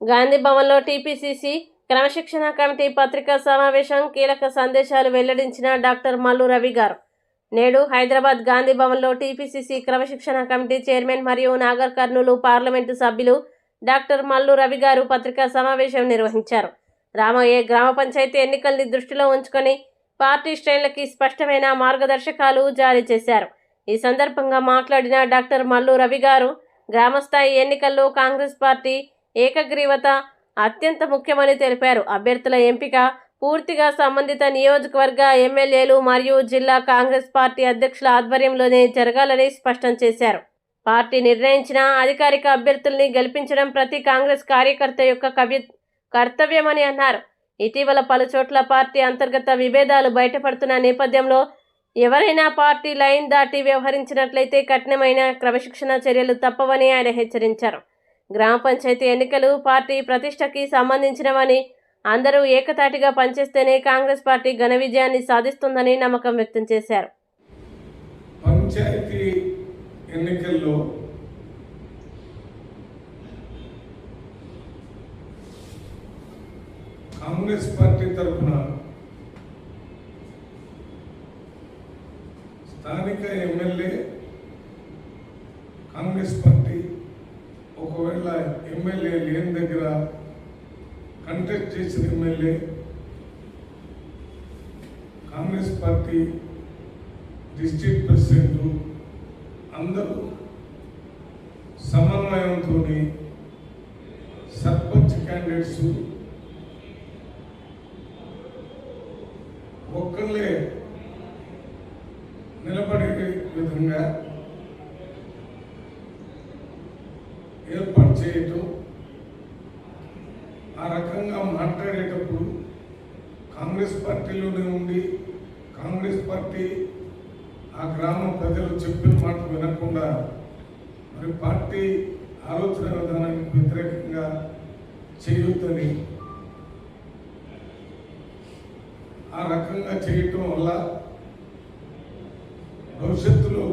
గాంధీ భవన్లో టీపీసీసీ క్రమశిక్షణ కమిటీ పత్రికా సమావేశం కీలక సందేశాలు వెల్లడించిన డాక్టర్ మల్లు రవి గారు. నేడు హైదరాబాద్ గాంధీ భవన్లో టీపీసీసీ క్రమశిక్షణ కమిటీ చైర్మన్ మరియు నాగర్ కర్నూలు పార్లమెంటు సభ్యులు డాక్టర్ మల్లు రవి గారు పత్రికా సమావేశం నిర్వహించారు. రామయ్య గ్రామ పంచాయతీ ఎన్నికల్ని దృష్టిలో ఉంచుకొని పార్టీ శ్రేణులకి స్పష్టమైన మార్గదర్శకాలు జారీ చేశారు. ఈ సందర్భంగా మాట్లాడిన డాక్టర్ మల్లు రవి గారు గ్రామస్థాయి ఎన్నికల్లో కాంగ్రెస్ పార్టీ ఏకగ్రీవత అత్యంత ముఖ్యమని తెలిపారు. అభ్యర్థుల ఎంపిక పూర్తిగా సంబంధిత నియోజకవర్గ ఎమ్మెల్యేలు మరియు జిల్లా కాంగ్రెస్ పార్టీ అధ్యక్షుల ఆధ్వర్యంలోనే జరగాలని స్పష్టం చేశారు. పార్టీ నిర్ణయించిన అధికారిక అభ్యర్థుల్ని గెలిపించడం ప్రతి కాంగ్రెస్ కార్యకర్త యొక్క కవి కర్తవ్యమని అన్నారు. ఇటీవల పలు చోట్ల పార్టీ అంతర్గత విభేదాలు బయటపడుతున్న నేపథ్యంలో ఎవరైనా పార్టీ లైన్ దాటి వ్యవహరించినట్లయితే కఠినమైన క్రమశిక్షణ చర్యలు తప్పవని ఆయన హెచ్చరించారు. గ్రామ పంచాయతీ ఎన్నికలు పార్టీ ప్రతిష్టకి సంబంధించినవని అందరూ ఏకతాటిగా పనిచేస్తేనే కాంగ్రెస్ పార్టీ ఘన విజయాన్ని సాధిస్తుందని నమ్మకం వ్యక్తం చేశారు. పంచాయతీ ఎన్నికల్లో కాంగ్రెస్ పార్టీ తరఫున స్థానిక ఎమ్మెల్యే కాంగ్రెస్ పార్టీ ఎమ్మెల్యే లేని దగ్గర కంటెక్ట్ చేసిన MLA Congress party district president అందరూ సమన్వయంతో సర్పంచ్ క్యాండిడేట్స్ ఒక్కళ్ళే నిలబడే విధంగా ఏర్పాటు చేయటం ఆ రకంగా మాట్లాడేటప్పుడు కాంగ్రెస్ పార్టీలోనే ఉండి కాంగ్రెస్ పార్టీ ఆ గ్రామ ప్రజలు చెప్పిన మాట వినకుండా మరి పార్టీ ఆలోచన విధానానికి వ్యతిరేకంగా చేయొద్దని ఆ రకంగా చేయటం వల్ల భవిష్యత్తులో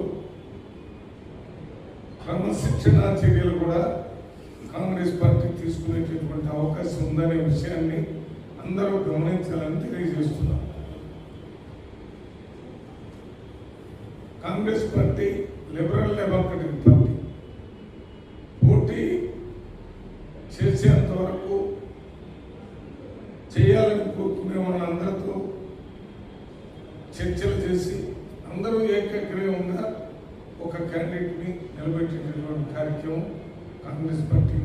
క్రమశిక్షణ చర్యలు కూడా కాంగ్రెస్ పార్టీ తీసుకునేటటువంటి అవకాశం ఉందనే విషయాన్ని అందరూ గమనించాలని తెలియజేస్తున్నాం. Congress party liberal democratic party పోటీ చేసేంత వరకు చేయాలని కోరుకునే వాళ్ళందరితో చర్చలు చేసి అందరూ ఏకగ్రీవం క్యాండిడేట్ని నిలబెట్టేటటువంటి కార్యక్రమం కాంగ్రెస్ పార్టీ